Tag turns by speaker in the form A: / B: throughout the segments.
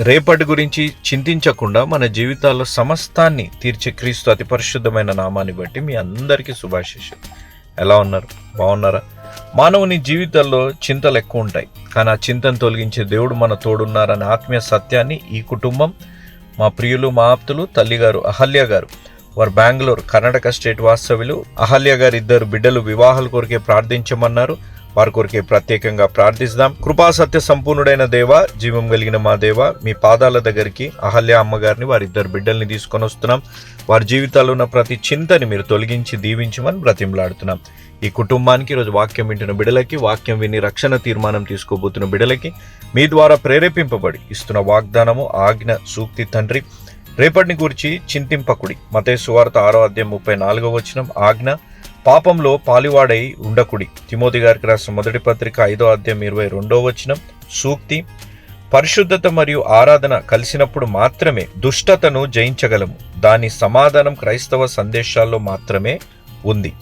A: రేపటి గురించి చింతించకుండా మన జీవితాల్లో సమస్తాన్ని తీర్చే క్రీస్తు అతి పరిశుద్ధమైన నామాన్ని బట్టి మీ అందరికీ శుభాశిషం ఎలా ఉన్నారు? బాగున్నారా? మానవుని జీవితాల్లో చింతలు ఎక్కువ ఉంటాయి. కానీ ఆ చింతను తొలగించే దేవుడు మన తోడున్నారనే ఆత్మీయ సత్యాన్ని ఈ కుటుంబం మా ప్రియులు మా ఆప్తులు తల్లిగారు అహల్య గారు వారు బెంగళూరు కర్ణాటక స్టేట్ వాస్తవ్యులు అహల్య గారు ఇద్దరు బిడ్డలు వివాహాల కొరికే ప్రార్థించమన్నారు. వారి కొరికే ప్రత్యేకంగా ప్రార్థిస్తాం. కృపా సత్య సంపూర్ణుడైన దేవ జీవం కలిగిన మా దేవ మీ పాదాల దగ్గరికి అహల్య అమ్మగారిని వారి ఇద్దరు బిడ్డల్ని తీసుకొని వస్తున్నాం. వారి జీవితాల్లో ఉన్న ప్రతి చింతని మీరు తొలగించి దీవించమని బ్రతిమలాడుతున్నాం. ఈ కుటుంబానికి ఈరోజు వాక్యం వింటున్న బిడలకి వాక్యం విని రక్షణ తీర్మానం తీసుకోబోతున్న బిడలకి మీ ద్వారా ప్రేరేపింపబడి ఇస్తున్న వాగ్దానము ఆజ్ఞ సూక్తి తండ్రి. రేపటిని గురించి చింతింపకుడి. మతే సువార్త ఆరో అధ్యాయం ముప్పై నాలుగో వచనం ఆజ్ఞ పాపంలో పాలివాడై ఉండకుడి. తిమోతి గారికి రాసిన మొదటి పత్రిక ఐదో అధ్యాయం ఇరవై రెండో వచనం సూక్తి పరిశుద్ధత మరియు ఆరాధన కలిసినప్పుడు మాత్రమే దుష్టతను జయించగలము. దాని సమాధానం క్రైస్తవ సందేశాల్లో మాత్రమే ఉంది.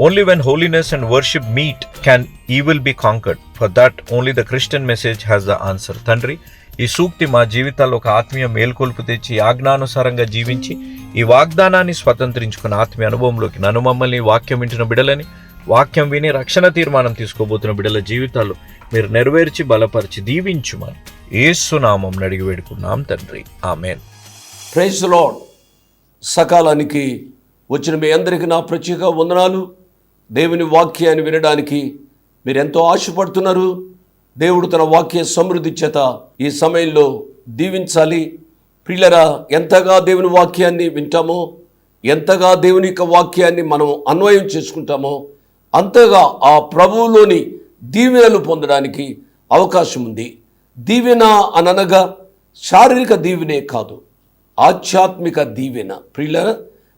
A: Only when holiness and worship meet can evil be conquered for that only the Christian message has the answer తండ్రి ఈ సూక్తి మా జీవితాల్లో ఒక ఆత్మీయ మేల్కొల్పు తెచ్చి ఆజ్ఞానుసారంగా జీవించి ఈ వాగ్దానాన్ని స్వతంత్రించుకున్న ఆత్మీయ అనుభవంలోకి నన్ను మమ్మల్ని వాక్యం వింటున్న బిడలని వాక్యం విని రక్షణ తీర్మానం తీసుకోబోతున్న బిడల జీవితాలు మీరు నెరవేర్చి బలపరిచి దీవించుమని ఏసునామం అడిగి వేడుకున్నాం తండ్రి. ఆమెన్.
B: ప్రైజ్ లాడ్ సకాలానికి వచ్చిన మీ అందరికీ నా ప్రత్యేక వందనాలు. దేవుని వాక్యాన్ని వినడానికి మీరు ఎంతో ఆశపడుతున్నారు. దేవుడు తన వాక్య సమృద్ధి చేత ఈ సమయంలో దీవించాలి. పిల్లరా ఎంతగా దేవుని వాక్యాన్ని వింటామో ఎంతగా దేవుని యొక్క వాక్యాన్ని మనం అన్వయం చేసుకుంటామో అంతగా ఆ ప్రభువులోని దీవెనలు పొందడానికి అవకాశం ఉంది. దీవెన అనగా శారీరక దీవెనే కాదు ఆధ్యాత్మిక దీవెన. ప్రియుల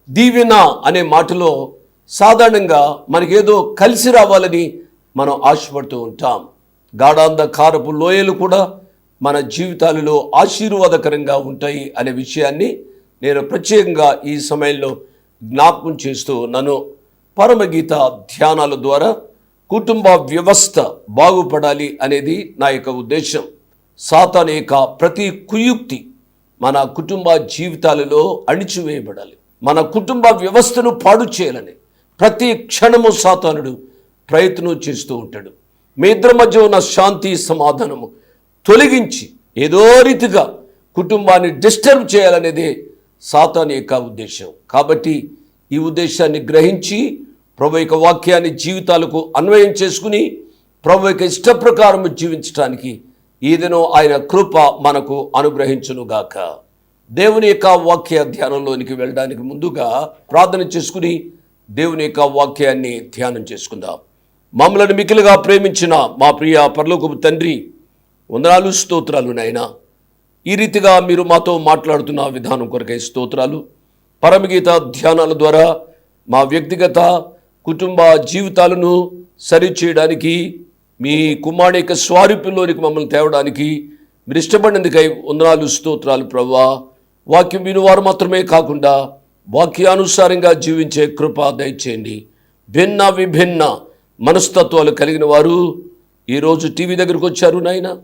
B: దీవెన అనే మాటలో సాధారణంగా మనకేదో కలిసి రావాలని మనం ఆశపడుతూ ఉంటాం. గాఢాంధకారపు లోయలు కూడా మన జీవితాలలో ఆశీర్వాదకరంగా ఉంటాయి అనే విషయాన్ని నేను ప్రత్యేకంగా ఈ సమయంలో జ్ఞాపకం చేస్తూ నన్ను పరమగీత ధ్యానాల ద్వారా కుటుంబ వ్యవస్థ బాగుపడాలి అనేది నా యొక్క ఉద్దేశం. సాతాను యొక్క ప్రతి కుయుక్తి మన కుటుంబ జీవితాలలో అణిచివేయబడాలి. మన కుటుంబ వ్యవస్థను పాడు చేయాలని ప్రతి క్షణము సాతానుడు ప్రయత్నం చేస్తూ ఉంటాడు. మీ ఇద్దరి మధ్య ఉన్న శాంతి సమాధానము తొలగించి ఏదో రీతిగా కుటుంబాన్ని డిస్టర్బ్ చేయాలనేదే సాతాన్ యొక్క ఉద్దేశం. కాబట్టి ఈ ఉద్దేశాన్ని గ్రహించి ప్రభు యొక్క వాక్యాన్ని జీవితాలకు అన్వయం చేసుకుని ప్రభు యొక్క ఇష్ట ప్రకారం జీవించడానికి ఈదనో ఆయన కృప మనకు అనుగ్రహించునుగాక. దేవుని యొక్క వాక్య ధ్యానంలోనికి వెళ్ళడానికి ముందుగా ప్రార్థన చేసుకుని దేవుని యొక్క వాక్యాన్ని ధ్యానం చేసుకుందాం. మమ్మలను మికిలుగా ప్రేమించిన మా ప్రియ పరలోకపు తండ్రి వందనాలు స్తోత్రాలు నాయన. ఈ రీతిగా మీరు మాతో మాట్లాడుతున్న విధానం కొరకై స్తోత్రాలు పరమగీత ధ్యానాల ద్వారా మా వ్యక్తిగత కుటుంబ జీవితాలను సరిచేయడానికి మీ కుమారుడు యొక్క స్వారూప్యంలోనికి మమ్మల్ని తేవడానికి మీరు ఇష్టపడినందుకై వందనాలు స్తోత్రాలు ప్రవ్వా. వాక్యం వినువారు మాత్రమే కాకుండా వాక్యానుసారంగా జీవించే కృప దయచేయండి. భిన్న విభిన్న మనస్తత్వాలు కలిగిన వారు ఈరోజు టీవీ దగ్గరకు వచ్చారు నాయనా.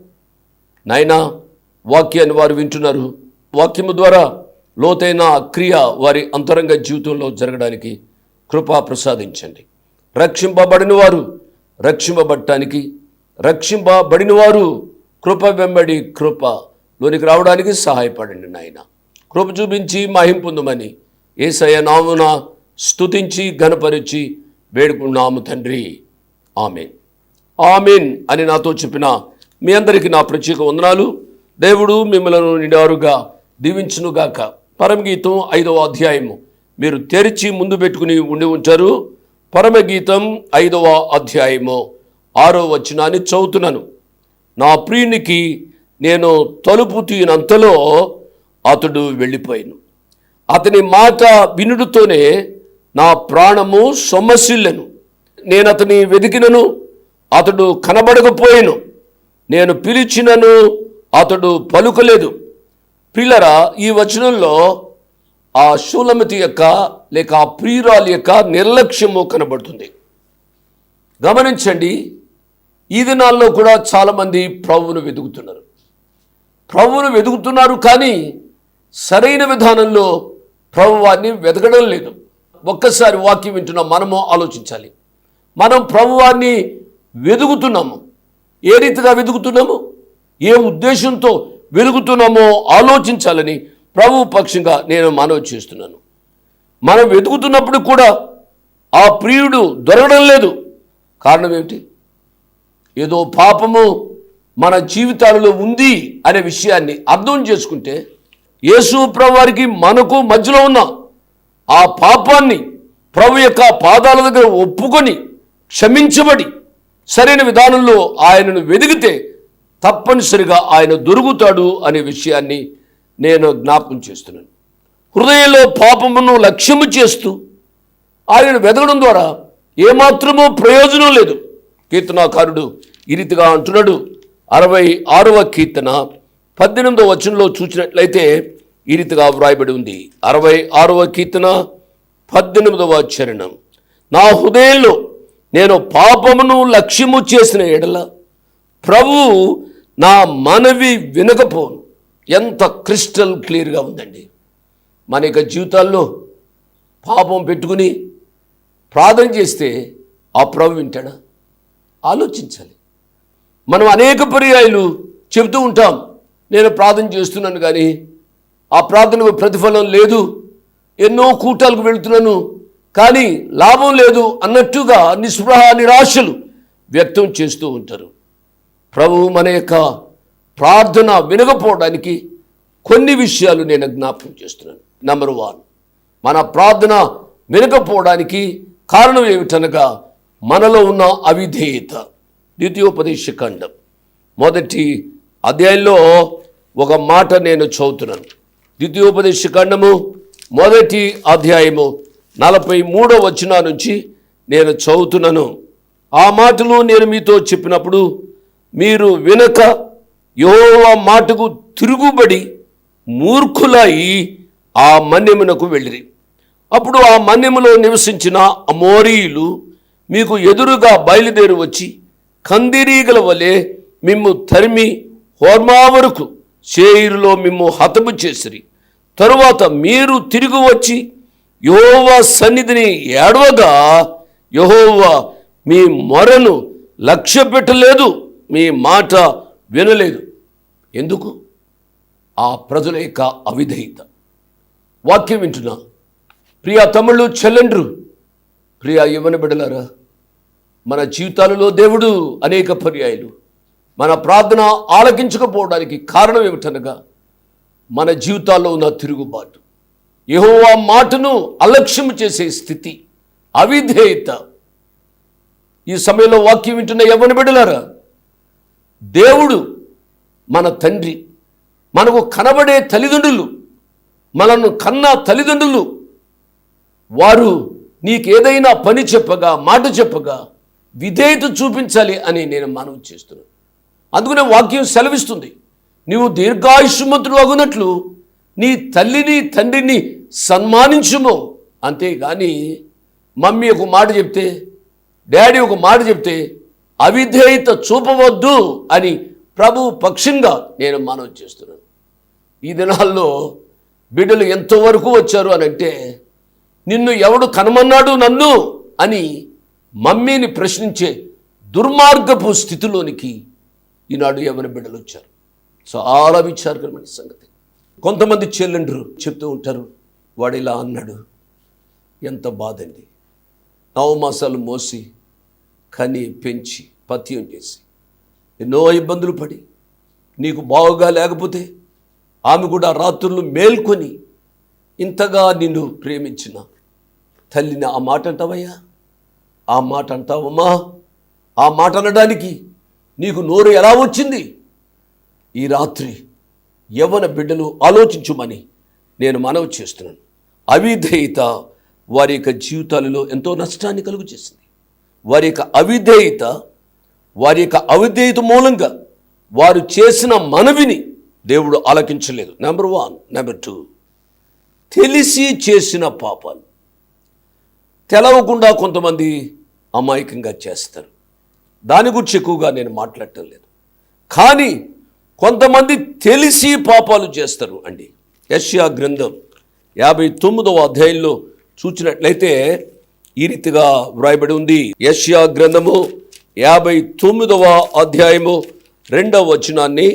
B: నాయనా వాక్యాన్ని వారు వింటున్నారు. వాక్యము ద్వారా లోతైన క్రియ వారి అంతరంగ జీవితంలో జరగడానికి కృపా ప్రసాదించండి. రక్షింపబడిన వారు రక్షింపబడటానికి రక్షింపబడిన వారు కృప వెంబడి కృప లోనికి రావడానికి సహాయపడండి నాయన. కృప చూపించి మహిం పొందమని ఏసయ నామున స్తుతించి ఘనపరిచి వేడుకున్నాము తండ్రి. ఆమెన్. ఆమెన్ అని నాతో చెప్పిన మీ అందరికీ నా ప్రత్యేక వందనాలు. దేవుడు మిమ్మలను నిడారుగా దీవించునుగాక. పరమగీతం ఐదవ అధ్యాయము. మీరు తెరిచి ముందు పెట్టుకుని ఉండి ఉంటారు పరమగీతం ఐదవ అధ్యాయము. ఆరో వచనాన్ని చదువుతున్నాను. నా ప్రియునికి నేను తలుపు తీయనంతలో అతడు వెళ్ళిపోయాను. అతని మాట వినుడుతోనే నా ప్రాణము సొమ్మసిల్లెను. నేను అతని వెతికినను అతడు కనబడకపోయాను. నేను పిలిచినను అతడు పలుకలేదు. పిల్లరా ఈ వచనంలో ఆ శూలమతి యొక్క లేక ఆ ప్రియురాలి యొక్క నిర్లక్ష్యము కనబడుతుంది. గమనించండి ఈ దినాల్లో కూడా చాలామంది ప్రభువును వెతుకుతున్నారు. ప్రభువును వెతుకుతున్నారు కానీ సరైన విధానంలో ప్రభువాన్ని వెతకడం లేదు. ఒక్కసారి వాక్యం వింటున్న మనము ఆలోచించాలి. మనం ప్రభువాన్ని వెదుగుతున్నాము ఏ రీతిగా వెదుగుతున్నాము ఏ ఉద్దేశంతో వెలుగుతున్నామో ఆలోచించాలని ప్రభు పక్షంగా నేను మనవి చేస్తున్నాను. మనం వెతుకుతున్నప్పుడు కూడా ఆ ప్రియుడు దొరకడం లేదు. కారణం ఏమిటి? ఏదో పాపము మన జీవితాలలో ఉంది అనే విషయాన్ని అర్థం చేసుకుంటే యేసు ప్రభు వారికి మనకు మధ్యలో ఉన్న ఆ పాపాన్ని ప్రభు యొక్క పాదాల దగ్గర ఒప్పుకొని క్షమించబడి సరైన విధానంలో ఆయనను వెదిగితే తప్పనిసరిగా ఆయన దొరుకుతాడు అనే విషయాన్ని నేను జ్ఞాపకం చేస్తున్నాను. హృదయంలో పాపమును లక్ష్యము చేస్తూ ఆయన వెదగడం ద్వారా ఏమాత్రమో ప్రయోజనం లేదు. కీర్తనాకారుడు ఈ రీతిగా అంటున్నాడు. అరవై ఆరవ కీర్తన పద్దెనిమిదవ వచనంలో చూసినట్లయితే ఈ రీతిగా వ్రాయబడి ఉంది. అరవై ఆరవ కీర్తన పద్దెనిమిదవ చరణం. నా హృదయంలో నేను పాపమును లక్ష్యము చేసిన ఎడల ప్రభువు నా మనవి వినకపోను. ఎంత క్రిస్టల్ క్లియర్గా ఉందండి. మన యొక్క జీవితాల్లో పాపం పెట్టుకుని ప్రార్థన చేస్తే ఆ ప్రభు వింటాడా? ఆలోచించాలి. మనం అనేక పర్యాయాలు చెబుతూ ఉంటాం. నేను ప్రార్థన చేస్తున్నాను కానీ ఆ ప్రార్థనకు ప్రతిఫలం లేదు. ఎన్నో కూటాలకు వెళుతున్నాను కానీ లాభం లేదు అన్నట్టుగా నిస్పృహ నిరాశలు వ్యక్తం చేస్తూ ఉంటారు. ప్రభు మన యొక్క ప్రార్థన వినకపోవడానికి కొన్ని విషయాలు నేను జ్ఞాపకం చేస్తున్నాను. నెంబర్ వన్ మన ప్రార్థన వినకపోవడానికి కారణం ఏమిటనగా మనలో ఉన్న అవిధేయత. ద్వితీయోపదేశ ఖండం. మొదటి అధ్యాయంలో ఒక మాట నేను చదువుతున్నాను. ద్వితీయోపదేశ ఖండము మొదటి అధ్యాయము నలభై మూడో వచ్చిన నుంచి నేను చదువుతున్నాను. ఆ మాటలు నేను మీతో చెప్పినప్పుడు మీరు వినక యోవ మాటకు తిరుగుబడి మూర్ఖులై ఆ మన్యమునకు వెళ్ళిరి. అప్పుడు ఆ మన్యములో నివసించిన అమోరీయులు మీకు ఎదురుగా బయలుదేరి వచ్చి కందిరీగల వలె మిమ్ము తరిమి హోర్మా వరకు చేయిరులో మిమ్ము హతము చేసిరి. తరువాత మీరు తిరిగి వచ్చి యహోవా సన్నిధిని ఏడవగా యహోవా మీ మొరను లక్ష్య పెట్టలేదు మీ మాట వినలేదు. ఎందుకు? ఆ ప్రజల యొక్క అవిధేయత. వాక్యం వింటున్నా. ప్రియా తమ్ముళ్ళు చెల్లెండ్రు ప్రియా ఇవ్వని బిడలారా మన జీవితాలలో దేవుడు అనేక పర్యాయాలు మన ప్రార్థన ఆలకించకపోవడానికి కారణం ఏమిటనగా మన జీవితాల్లో ఉన్న తిరుగుబాటు. యెహోవా మాటను అలక్ష్యం చేసే స్థితి అవిధేయత. ఈ సమయంలో వాక్యం వింటున్న ఎవరిని బిడలారా? దేవుడు మన తండ్రి మనకు కనబడే తల్లిదండ్రులు మనను కన్న తల్లిదండ్రులు. వారు నీకేదైనా పని చెప్పగా మాట చెప్పగా విధేయత చూపించాలి అని నేను మనవి చేస్తున్నాను. అందుకనే వాక్యం సెలవిస్తుంది. నీవు దీర్ఘాయుష్మంతుడు అగునట్లు నీ తల్లిని తండ్రిని సన్మానించుము. అంతేగాని మమ్మీ ఒక మాట చెప్తే డాడీ ఒక మాట చెప్తే అవిధేయత చూపవద్దు అని ప్రభు పక్షంగా నేను మనవి చేస్తున్నాను. ఈ దినాల్లో బిడ్డలు ఎంతవరకు వచ్చారు అని అంటే నిన్ను ఎవడు కనమన్నాడు నన్ను అని మమ్మీని ప్రశ్నించే దుర్మార్గపు స్థితిలోనికి ఈనాడు ఎవరి బిడ్డలు వచ్చారు. చాలా విచారకరమైన సంగతి. కొంతమంది చెల్లెండ్రు చెప్తూ ఉంటారు వాడు ఇలా అన్నాడు. ఎంత బాధండి. నవమాసాలు మోసి కని పెంచి పత్యం చేసి. ఎన్నో ఇబ్బందులు పడి నీకు బాగుగా లేకపోతే ఆమె కూడా రాత్రులు మేల్కొని ఇంతగా నిన్ను ప్రేమించిన. తల్లిని ఆ మాట అంటావయ్యా? ఆ మాట అంటావమ్మా? ఆ మాట అనడానికి నీకు నోరు ఎలా వచ్చింది? ఈ రాత్రి యవ్వన బిడ్డలు ఆలోచించుమని నేను మనవి చేస్తున్నాను. అవిధేయత వారి యొక్క జీవితాలలో ఎంతో నష్టాన్ని కలుగు చేసింది వారి యొక్క అవిధేయత వారి యొక్క అవిధేయత మూలంగా వారు చేసిన మనవిని దేవుడు ఆలకించలేదు. నెంబర్ వన్ నెంబర్ టూ తెలిసి చేసిన పాపాలు. తెలవకుండా కొంతమంది అమాయకంగా చేస్తారు. దాని గురించి ఎక్కువగా నేను మాట్లాడటం లేదు. కానీ కొంతమంది తెలిసి పాపాలు చేస్తారు అండి. యష్యా గ్రంథం యాభై తొమ్మిదవ అధ్యాయంలో చూచినట్లయితే ఈ రీతిగా వ్రాయబడి ఉంది. యష్యా గ్రంథము యాభై తొమ్మిదవ అధ్యాయము రెండవ వచనాన్ని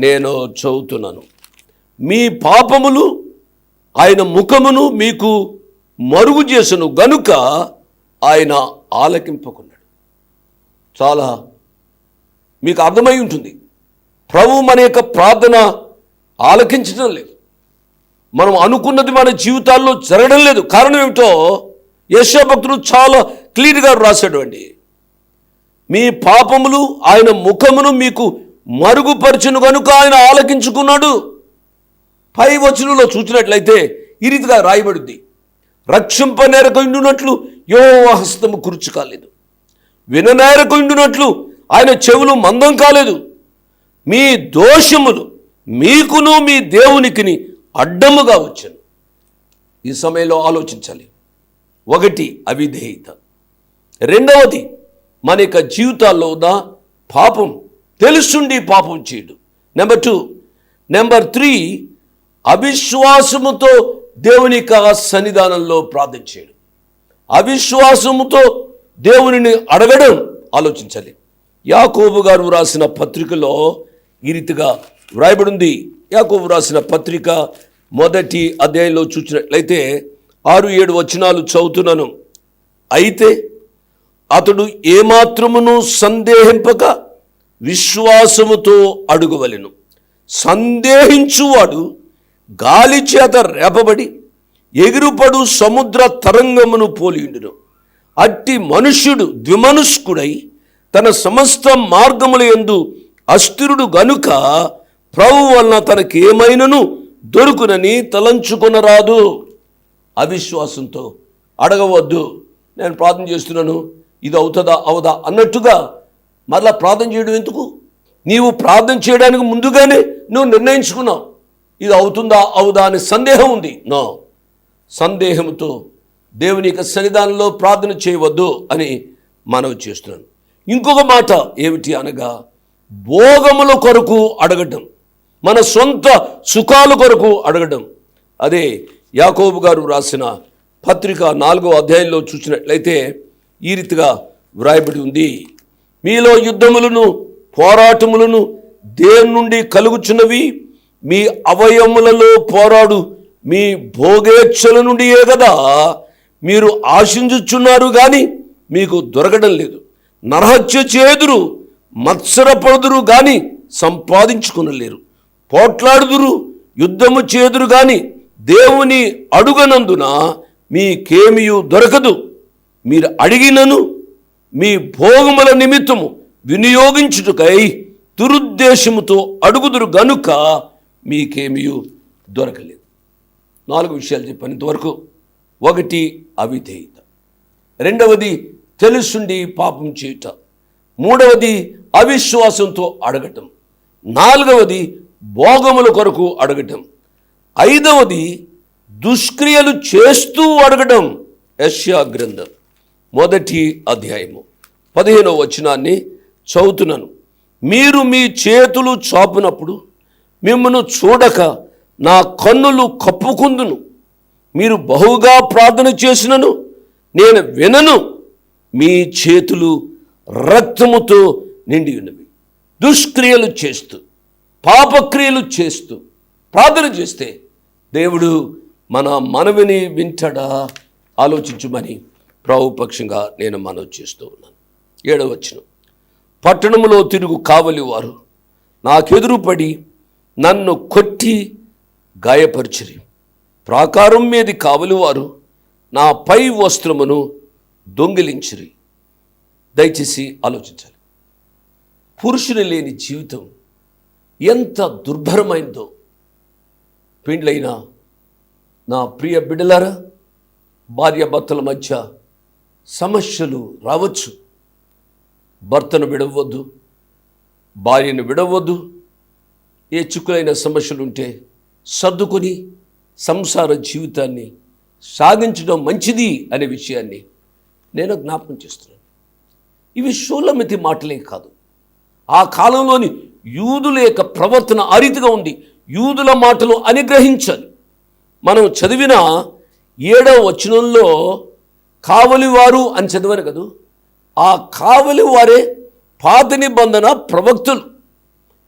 B: నేను చదువుతున్నాను. మీ పాపములు ఆయన ముఖమును మీకు మరుగు చేసును గనుక ఆయన ఆలకింపకున్నాడు. చాలా మీకు అర్థమై ఉంటుంది. ప్రభు మన యొక్క ప్రార్థన ఆలకించడం లేదు. మనం అనుకున్నది మన జీవితాల్లో జరగడం లేదు. కారణం ఏమిటో యశోభక్తుడు చాలా క్లియర్గా రాశాడు అండి. మీ పాపములు ఆయన ముఖమును మీకు మరుగుపరచును కనుక ఆయన ఆలకించుకున్నాడు. పై వచనంలో చూసినట్లయితే ఈ రీతిగా రాయబడింది. రక్షింపనేరకుండునట్లు యో హస్తము కురుచు కాలేదు. విననేరకుండునట్లు ఆయన చెవులు మందం కాలేదు. మీ దోషములు మీకును మీ దేవునికిని అడ్డముగా వచ్చను. ఈ సమయంలో ఆలోచించాలి. ఒకటి అవిధేయత. రెండవది మన యొక్క జీవితాల్లో ఉన్న పాపం తెలుసుండి పాపం చేయడు. నెంబర్ టూ నెంబర్ త్రీ అవిశ్వాసముతో దేవుని సన్నిధానంలో ప్రార్థన చేయడం అవిశ్వాసముతో దేవునిని అడగడం ఆలోచించాలి. యాకోబు గారు రాసిన పత్రికలో ఈ రీతిగా వ్రాయబడి ఉంది యాకోబు రాసిన పత్రిక మొదటి అధ్యాయంలో చూసినట్లయితే ఆరు ఏడు వచనాలు చదువుతున్నాను. అయితే అతడు ఏమాత్రమును సందేహింపక విశ్వాసముతో అడుగువలెను. సందేహించువాడు గాలి చేత రేపబడి ఎగురుపడు సముద్ర తరంగమును పోలియుండును. అట్టి మనుష్యుడు ద్విమనుష్కుడై తన సమస్త మార్గముల యందు అస్థిరుడు గనుక ప్రభు వలన తనకేమైనను దొరుకునని తలంచుకొనరాదు. అవిశ్వాసంతో అడగవద్దు. నేను ప్రార్థన చేస్తున్నాను. ఇది అవుతుందా? అవదా? అన్నట్టుగా మరలా ప్రార్థన చేయడం ఎందుకు? నీవు ప్రార్థన చేయడానికి ముందుగానే నువ్వు నిర్ణయించుకున్నావు. ఇది అవుతుందా? అవుదా? అనే సందేహం ఉంది. నో. సందేహంతో దేవుని యొక్క సన్నిధానంలో ప్రార్థన చేయవద్దు అని మనవి చేస్తున్నాను. ఇంకొక మాట ఏమిటి అనగా భోగముల కొరకు అడగటం. మన సొంత సుఖాల కొరకు అడగడం అదే యాకోబు గారు రాసిన పత్రిక నాలుగో అధ్యాయంలో చూసినట్లయితే ఈ రీతిగా వ్రాయబడి ఉంది. మీలో యుద్ధములను పోరాటములను దేని నుండి కలుగుచున్నవి? మీ అవయములలో పోరాడు మీ భోగేచ్ఛల నుండియే కదా. మీరు ఆశించుచున్నారు కానీ మీకు దొరకడం లేదు. నరహత్య చేదురు మత్సరపడుదురు కానీ సంపాదించుకునలేరు. పోట్లాడుదురు యుద్ధము చేదురు కానీ దేవుని అడుగనందున మీకేమియు దొరకదు. మీరు అడిగినను మీ భోగముల నిమిత్తము వినియోగించుటకై దురుద్దేశముతో అడుగుదురు గనుక మీకేమియు దొరకలేదు. నాలుగు విషయాలు చెప్పాను ఇంతవరకు. ఒకటి అవిధేయత. రెండవది తెలుసుండి పాపం చేయుట. మూడవది అవిశ్వాసంతో అడగటం. నాలుగవది భోగముల కొరకు అడగటం. ఐదవది దుష్క్రియలు చేస్తూ అడగటం. యష్యా గ్రంథం మొదటి అధ్యాయము. పదిహేనవ వచనాన్ని చదువుతున్నాను. మీరు మీ చేతులు చాపునప్పుడు మిమ్మను చూడక నా కన్నులు కప్పుకుందును. మీరు బహుగా ప్రార్థన చేసినను నేను వినను. మీ చేతులు రక్తముతో నిండి ఉన్నవి. దుష్క్రియలు చేస్తూ పాపక్రియలు చేస్తూ ప్రార్థన చేస్తే దేవుడు మన మనవిని వింటాడా? ఆలోచించుమని ప్రభుపక్షంగా నేను మనవి చేస్తూ ఉన్నాను. ఏడవచ్చును పట్టణములో తిరుగు కావలి వారు నాకెదురుపడి నన్ను కొట్టి గాయపరిచిరి. ప్రాకారం మీది కావలి వారు నా పై వస్త్రమును దొంగిలించిరి. దయచేసి ఆలోచించాలి. పురుషుని లేని జీవితం ఎంత దుర్భరమైందో. పెండ్లైన నా ప్రియ బిడ్డలారా భార్యాభర్తల మధ్య సమస్యలు రావచ్చు. భర్తను విడవద్దు భార్యను విడవద్దు. ఏ చిక్కులైన సమస్యలు ఉంటే సర్దుకొని సంసార జీవితాన్ని సాగించడం మంచిది అనే విషయాన్ని నేను జ్ఞాపకం చేస్తున్నాను. ఇవి షూలమితి మాటలే కాదు. ఆ కాలంలోని యూదుల యొక్క ప్రవర్తన ఆ రీతిగా ఉంది. యూదుల మాటలు అనుగ్రహించాలి మనం చదివిన ఏడవ వచనంలో కావలివారు అని చదివాను కదూ? ఆ కావలి వారే పాత నిబంధన ప్రవక్తులు.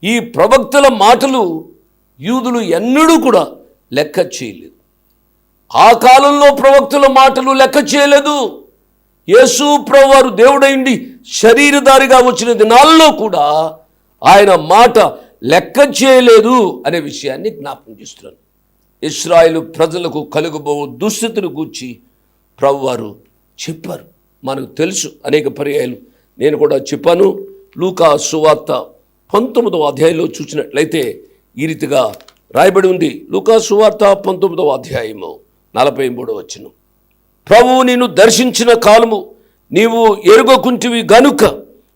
B: ఈ ప్రవక్తుల మాటలు యూదులు ఎన్నడూ కూడా లెక్క చేయలేదు. ఆ కాలంలో ప్రవక్తుల మాటలు లెక్క చేయలేదు. యేసు ప్రభువారు దేవుడైండి శరీరధారిగా వచ్చిన దినాల్లో కూడా ఆయన మాట లెక్క చేయలేదు అనే విషయాన్ని జ్ఞాపకం చేస్తున్నాను. ఇస్రాయేలు ప్రజలకు కలుగుబో దుస్థితిని గూర్చి ప్రభువారు చెప్పారు. మనకు తెలుసు అనేక పర్యాయాలు నేను కూడా చెప్పాను. లూకా సువార్త పంతొమ్మిదవ అధ్యాయంలో చూసినట్లయితే ఈ రీతిగా రాయబడి ఉంది. లూకా సువార్త పంతొమ్మిదవ అధ్యాయము నలభై మూడవ వచ్చినం ప్రభువు నిన్ను దర్శించిన కాలము నీవు ఎరుగకుంటివి గనుక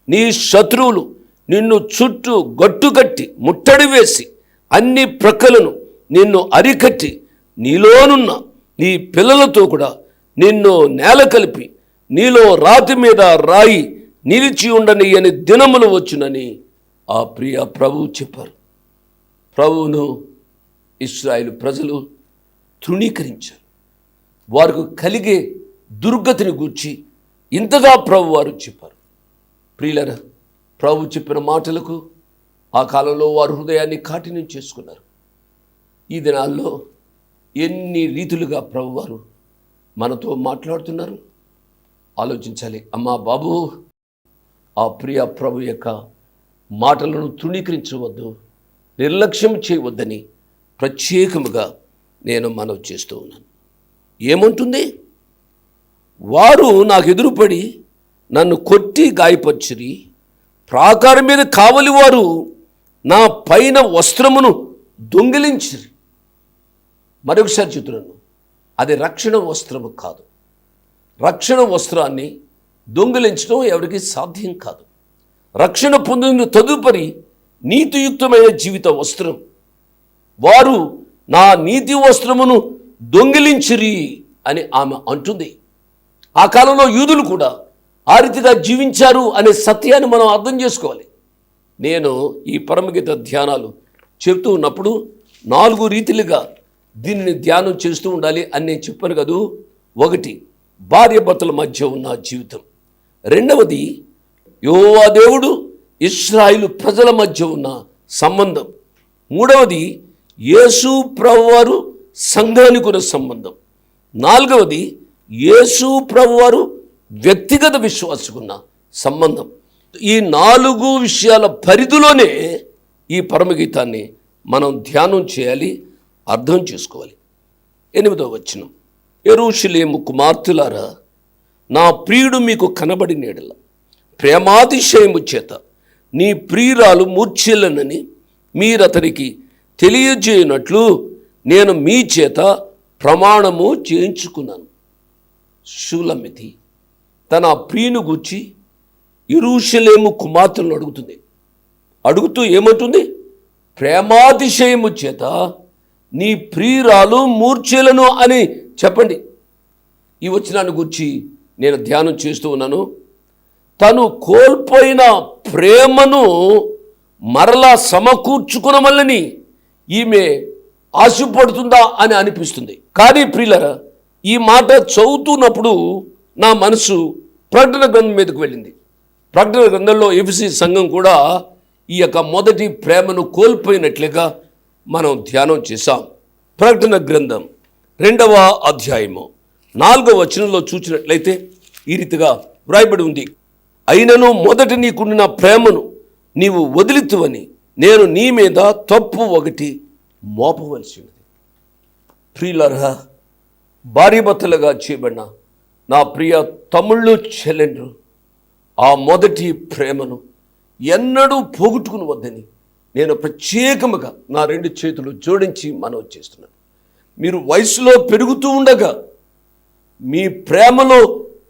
B: నీ శత్రువులు నిన్ను చుట్టూ గట్టుకట్టి ముట్టడి వేసి అన్ని ప్రక్కలను నిన్ను అరికట్టి నీలోనున్న నీ పిల్లలతో కూడా నిన్ను నేల కలిపి నీలో రాతి మీద రాయి నిలిచి ఉండని అని దినములు వచ్చునని ఆ ప్రియ ప్రభువు చెప్పారు. ప్రభువును ఇస్రాయిల్ ప్రజలు తృణీకరించారు. వారికి కలిగే దుర్గతిని గూర్చి ఇంతగా ప్రభు వారు చెప్పారు. ప్రియులరా ప్రభు చెప్పిన మాటలకు ఆ కాలంలో వారు హృదయాన్ని కాఠిన్యం చేసుకున్నారు. ఈ దినాల్లో ఎన్ని రీతులుగా ప్రభు వారు మనతో మాట్లాడుతున్నారు? ఆలోచించాలి. అమ్మా బాబు ఆ ప్రియ ప్రభు యొక్క మాటలను తృణీకరించవద్దు నిర్లక్ష్యం చేయవద్దని ప్రత్యేకముగా నేను మనవి చేస్తూ ఉన్నాను. ఏముంటుంది? వారు నాకు ఎదురుపడి నన్ను కొట్టి గాయపరిచిరి. ప్రాకారం మీద కావలి వారు నా పైన వస్త్రమును దొంగిలించిరి. మరొకసారి చెప్తున్నాను అది రక్షణ వస్త్రము కాదు. రక్షణ వస్త్రాన్ని దొంగిలించడం ఎవరికి సాధ్యం కాదు. రక్షణ పొందిన తదుపరి నీతియుక్తమైన జీవిత వస్త్రం. వారు నా నీతి వస్త్రమును దొంగిలించిరి అని ఆమె అంటుంది. ఆ కాలంలో యూదులు కూడా ఆ రీతిగా జీవించారు అనే సత్యాన్ని మనం అర్థం చేసుకోవాలి. నేను ఈ పరమగీత ధ్యానాలు చెప్తూ ఉన్నప్పుడు నాలుగు రీతిలుగా దీనిని ధ్యానం చేస్తూ ఉండాలి అని నేను చెప్పాను కదూ. ఒకటి భార్య భర్తల మధ్య ఉన్న జీవితం. రెండవది యోవా దేవుడు ఇస్రాయిలు ప్రజల మధ్య ఉన్న సంబంధం. మూడవది యేసు ప్రభువారు సంఘానికి ఉన్న సంబంధం. నాలుగవది యేసు ప్రభువారు వ్యక్తిగత విశ్వాసకున్న సంబంధం. ఈ నాలుగు విషయాల పరిధిలోనే ఈ పరమగీతాన్ని మనం ధ్యానం చేయాలి అర్థం చేసుకోవాలి. ఎనిమిదవ వచనం ఎరుషులేము కుమార్తెలారా నా ప్రియుడు మీకు కనబడి నీడల ప్రేమాతిశయము చేత నీ ప్రియురాలు మూర్ఛిల్లనని మీరతనికి తెలియజేయనట్లు నేను మీ చేత ప్రమాణము చేయించుకున్నాను. శూలమితి తన ప్రియుని గూర్చి ఇరుషలేము కుమార్తెలను అడుగుతుంది. అడుగుతూ ఏమంటుంది? ప్రేమాతిశయము చేత నీ ప్రియురాలు మూర్ఛలను అని చెప్పండి. ఈ వచనాన్ని గురించి నేను ధ్యానం చేస్తూ ఉన్నాను. తను కోల్పోయిన ప్రేమను మరలా సమకూర్చుకునమల్లని ఈమె ఆశపడుతుందా అని అనిపిస్తుంది. కానీ ప్రియులర ఈ మాట చదువుతున్నప్పుడు నా మనసు ప్రకటన గ్రంథం మీదకు వెళ్ళింది. ప్రకటన గ్రంథంలో ఎఫ్సి సంఘం కూడా ఈ యొక్క మొదటి ప్రేమను కోల్పోయినట్లుగా మనం ధ్యానం చేశాం. ప్రకటన గ్రంథం రెండవ అధ్యాయము. నాలుగవ వచనంలో చూసినట్లయితే ఈ రీతిగా వ్రాయబడి ఉంది. అయినను మొదట నీకుండిన ప్రేమను నీవు వదిలితువని నేను నీ మీద తప్పు ఒకటి మోపవలసి ఉంది ప్రియులరా భార్యభర్తలుగా చేయబడిన నా ప్రియ తమ్ముళ్ళు చెల్లెండ్రు ఆ మొదటి ప్రేమను ఎన్నడూ పోగొట్టుకుని వద్దని నేను ప్రత్యేకముగా నా రెండు చేతులు జోడించి మనవి చేస్తున్నాను. మీరు వయసులో పెరుగుతూ ఉండగా మీ ప్రేమలో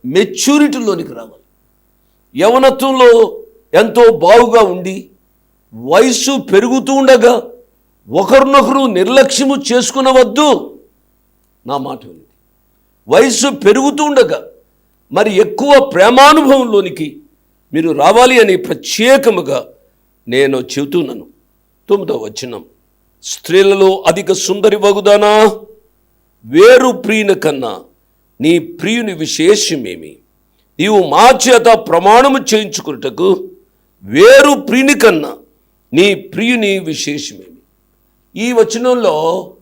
B: మెచ్యూరిటీలోనికి రావాలి. యవనత్వంలో ఎంతో బావుగా ఉండి వయసు పెరుగుతూ ఉండగా ఒకరినొకరు నిర్లక్ష్యము చేసుకునవద్దు. నా మాట వినండి. వయస్సు పెరుగుతూ ఉండగా మరి ఎక్కువ ప్రేమానుభవంలోనికి మీరు రావాలి అని ప్రత్యేకముగా నేను చెబుతున్నాను. తొమ్మిదో వచ్చినాం స్త్రీలలో అధిక సుందరి వగుదానా? వేరు ప్రియుని కన్నా నీ ప్రియుని విశేషమేమి? నీవు మా చేత ప్రమాణము చేయించుకున్నటకు వేరు ప్రియుని కన్నా నీ ప్రియుని విశేషమేమి? ఈ వచనంలో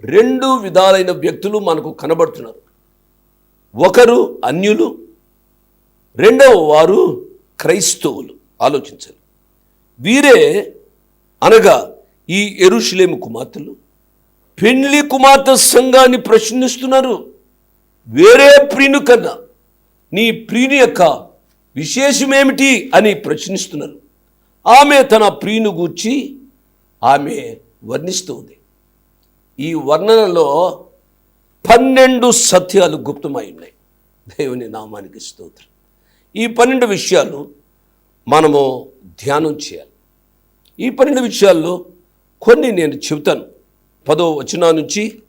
B: రెండు విధాలైన వ్యక్తులు మనకు కనబడుతున్నారు. ఒకరు అన్యులు రెండవ వారు క్రైస్తవులు. ఆలోచించాలి వీరే అనగా ఈ ఎరుషులేము కుమార్తెలు. పెళ్ళి కుమార్తె సంఘాన్ని ప్రశ్నిస్తున్నారు. వేరే ప్రియుని కన్నా నీ ప్రియుని యొక్క విశేషమేమిటి అని ప్రశ్నిస్తున్నారు. ఆమె తన ప్రియుని గూర్చి ఆమె వర్ణిస్తూ ఉంది ఈ వర్ణనలో పన్నెండు సత్యాలు గుప్తమై ఉన్నాయి. దేవుని నామానికి స్తోత్రం. ఈ పన్నెండు విషయాలు మనము ధ్యానం చేయాలి. ఈ పన్నెండు విషయాల్లో కొన్ని నేను చెబుతాను. పదో వచనం నుంచి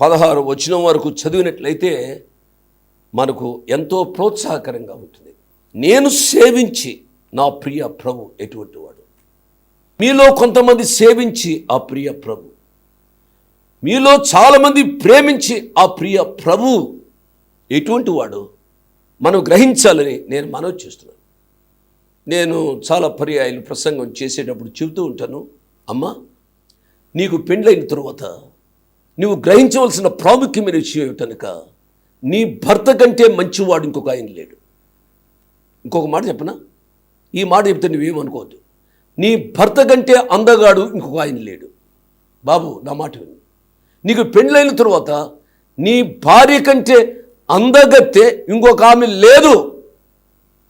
B: పదహారు వచనం వరకు చదివినట్లయితే మనకు ఎంతో ప్రోత్సాహకరంగా ఉంటుంది. నేను సేవించి నా ప్రియ ప్రభు ఎటువంటి వాడు? మీలో కొంతమంది సేవించి ఆ ప్రియ ప్రభు. మీలో చాలామంది ప్రేమించి ఆ ప్రియ ప్రభు. ఎటువంటి వాడు? మనం గ్రహించాలని నేను మనవి చేస్తున్నాను. నేను చాలా పర్యాయాలు ప్రసంగం చేసేటప్పుడు చెబుతూ ఉంటాను అమ్మా నీకు పెండ్లైన తరువాత నువ్వు గ్రహించవలసిన ప్రాముఖ్యమైన విషయం ఏమిటనక నీ భర్త కంటే మంచివాడు ఇంకొక ఆయన లేడు. ఇంకొక మాట చెప్పనా? ఈ మాట చెప్తే నువ్వేమనుకోవద్దు. నీ భర్త కంటే అందగాడు ఇంకొక ఆయన లేడు. బాబు నా మాట విను. నీకు పెళ్ళైన తర్వాత నీ భార్య కంటే అందగత్తే ఇంకొక ఆమె లేదు.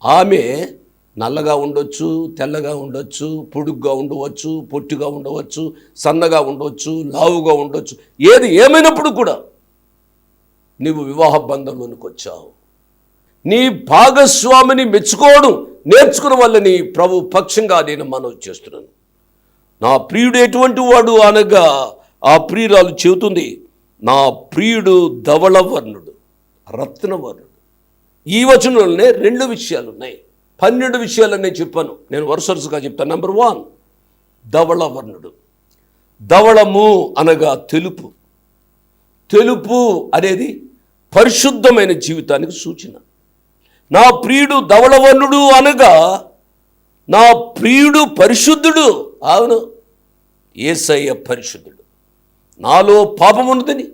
B: ఆమె నల్లగా ఉండొచ్చు తెల్లగా ఉండొచ్చు పొడుగ్గా ఉండవచ్చు పొట్టిగా ఉండవచ్చు సన్నగా ఉండవచ్చు లావుగా ఉండొచ్చు ఏది ఏమైనప్పుడు కూడా నీవు వివాహ బంధంలోనికి వచ్చావు. నీ భాగస్వామిని మెచ్చుకోవడం నేర్చుకున్న వాళ్ళని ప్రభు పక్షంగా నేను మనవి చేస్తున్నాను. నా ప్రియుడు ఎటువంటి వాడు అనగా ఆ ప్రియురాలు చెబుతుంది నా ప్రియుడు ధవళవర్ణుడు రత్నవర్ణుడు. ఈ వచనంలోనే రెండు విషయాలు ఉన్నాయి పన్నెండు విషయాలనే చెప్పాను. నేను వరుస వరుసగా చెప్తాను నెంబర్ వన్ ధవళవర్ణుడు. ధవళము అనగా తెలుపు. తెలుపు అనేది పరిశుద్ధమైన జీవితానికి సూచన. నా ప్రియుడు ధవళవర్ణుడు అనగా నా ప్రియుడు పరిశుద్ధుడు. అవును ఏసయ్య పరిశుద్ధుడు. నాలో పాపమున్నదని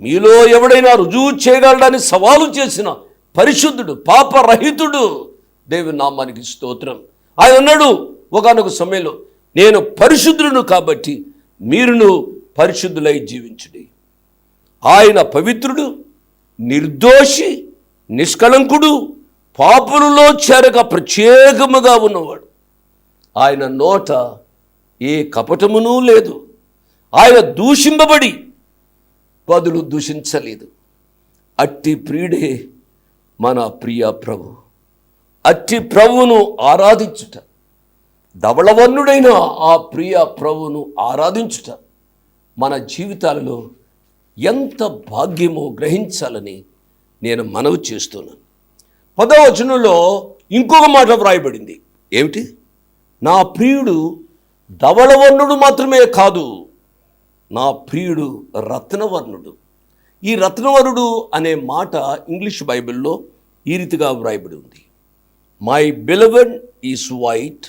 B: మీలో ఎవడైనా రుజువు చేయగలడని సవాలు చేసిన పరిశుద్ధుడు పాపరహితుడు. దేవి నామానికి స్తోత్రం. ఆయన అన్నాడు ఒకనొక సమయంలో నేను పరిశుద్ధుడును కాబట్టి మీరును పరిశుద్ధులై జీవించుడి. ఆయన పవిత్రుడు నిర్దోషి నిష్కళంకుడు పాపులలో చేరక ప్రత్యేకముగా ఉన్నవాడు. ఆయన నోట ఏ కపటమునూ లేదు. ఆయన దూషింపబడి పదులు దూషించలేదు. అట్టి ప్రియుడే మన ప్రియ ప్రభు. అట్టి ప్రభువును ఆరాధించుట. ధవళవన్నుడైన ఆ ప్రియ ప్రభువును ఆరాధించుట. మన జీవితాలలో ఎంత భాగ్యమో గ్రహించాలని నేను మనవి చేస్తున్నాను. పదవచనంలో ఇంకొక మాట వ్రాయబడింది. ఏమిటి? నా ప్రియుడు ధవళవర్ణుడు మాత్రమే కాదు నా ప్రియుడు రత్నవర్ణుడు. ఈ రత్నవర్ణుడు అనే మాట ఇంగ్లీష్ బైబిల్లో ఈ రీతిగా వ్రాయబడి ఉంది. My beloved is white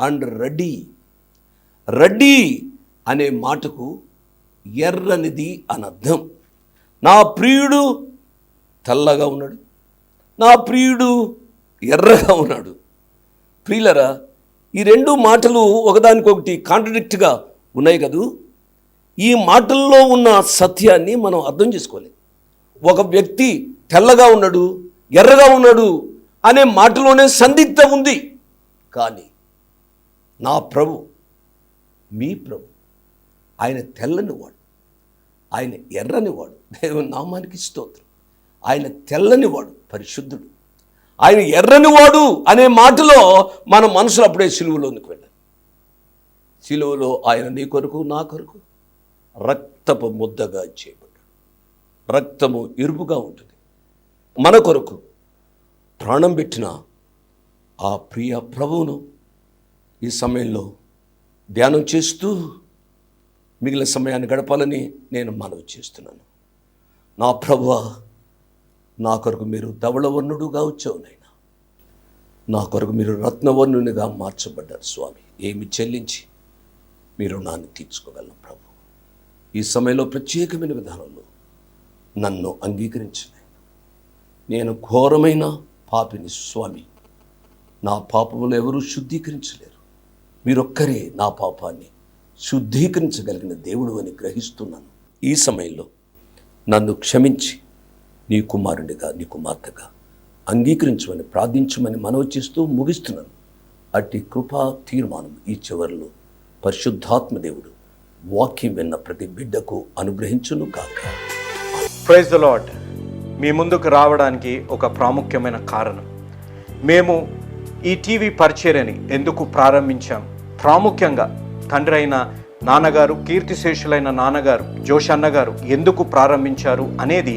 B: and ready ready అనే మాటకు ఎర్రనిది అని అర్థం నా ప్రియుడు తెల్లగా ఉన్నాడు. నా ప్రియుడు ఎర్రగా ఉన్నాడు. ప్రియులరా ఈ రెండు మాటలు ఒకదానికొకటి కాంట్రడిక్ట్గా ఉన్నాయి కదూ? ఈ మాటల్లో ఉన్న సత్యాన్ని మనం అర్థం చేసుకోలేదు ఒక వ్యక్తి తెల్లగా ఉన్నాడు ఎర్రగా ఉన్నాడు అనే మాటలోనే సందిగ్ధ ఉంది. కానీ నా ప్రభు మీ ప్రభు ఆయన తెల్లనివాడు ఆయన ఎర్రనివాడు దేవుని నామానికి స్తోత్రం. ఆయన తెల్లనివాడు పరిశుద్ధుడు. ఆయన ఎర్రనివాడు అనే మాటలో మన మనసులు అప్పుడే సిలువలోనికి వెళ్ళాలి సిలువలో ఆయన నీ కొరకు నా కొరకు రక్తపు ముద్దగా చేయబడ్డాడు. రక్తము ఎరుపుగా ఉంటుంది. మన కొరకు ప్రాణం పెట్టిన ఆ ప్రియ ప్రభువును ఈ సమయంలో ధ్యానం చేస్తూ మిగిలిన సమయాన్ని గడపాలని నేను మనవి చేస్తున్నాను. నా ప్రభువా నా కొరకు మీరు ధవళవర్ణుడుగా వచ్చావు నైనా నా కొరకు మీరు రత్నవర్ణునిగా మార్చబడ్డారు స్వామి. ఏమి చెల్లించి మీ రుణాన్ని తీర్చుకోగలను ప్రభు. ఈ సమయంలో ప్రత్యేకమైన విధానంలో నన్ను అంగీకరించిన నేను ఘోరమైన పాపిని స్వామి. నా పాపములు ఎవరూ శుద్ధీకరించలేరు. మీరొక్కరే నా పాపాన్ని శుద్ధీకరించగలిగిన దేవుడు అని గ్రహిస్తున్నాను. ఈ సమయంలో నన్ను క్షమించి నీ కుమారుడిగా నీ కుమార్తెగా అంగీకరించమని ప్రార్థించమని మనవి చేస్తూ ముగిస్తున్నాను. అట్టి కృపా తీర్మానం ఈ చివరిలో పరిశుద్ధాత్మదేవుడు వాక్యం విన్న ప్రతి బిడ్డకు అనుగ్రహించును కాక
A: ప్రైజ్ ద లాడ్ మీ ముందుకు రావడానికి ఒక ప్రాముఖ్యమైన కారణం. మేము ఈ టీవీ పరిచర్యని ఎందుకు ప్రారంభించాం? ప్రాముఖ్యంగా తండ్రి అయిన నాన్నగారు కీర్తిశేషులైన నాన్నగారు జోష్ అన్నగారు ఎందుకు ప్రారంభించారు అనేది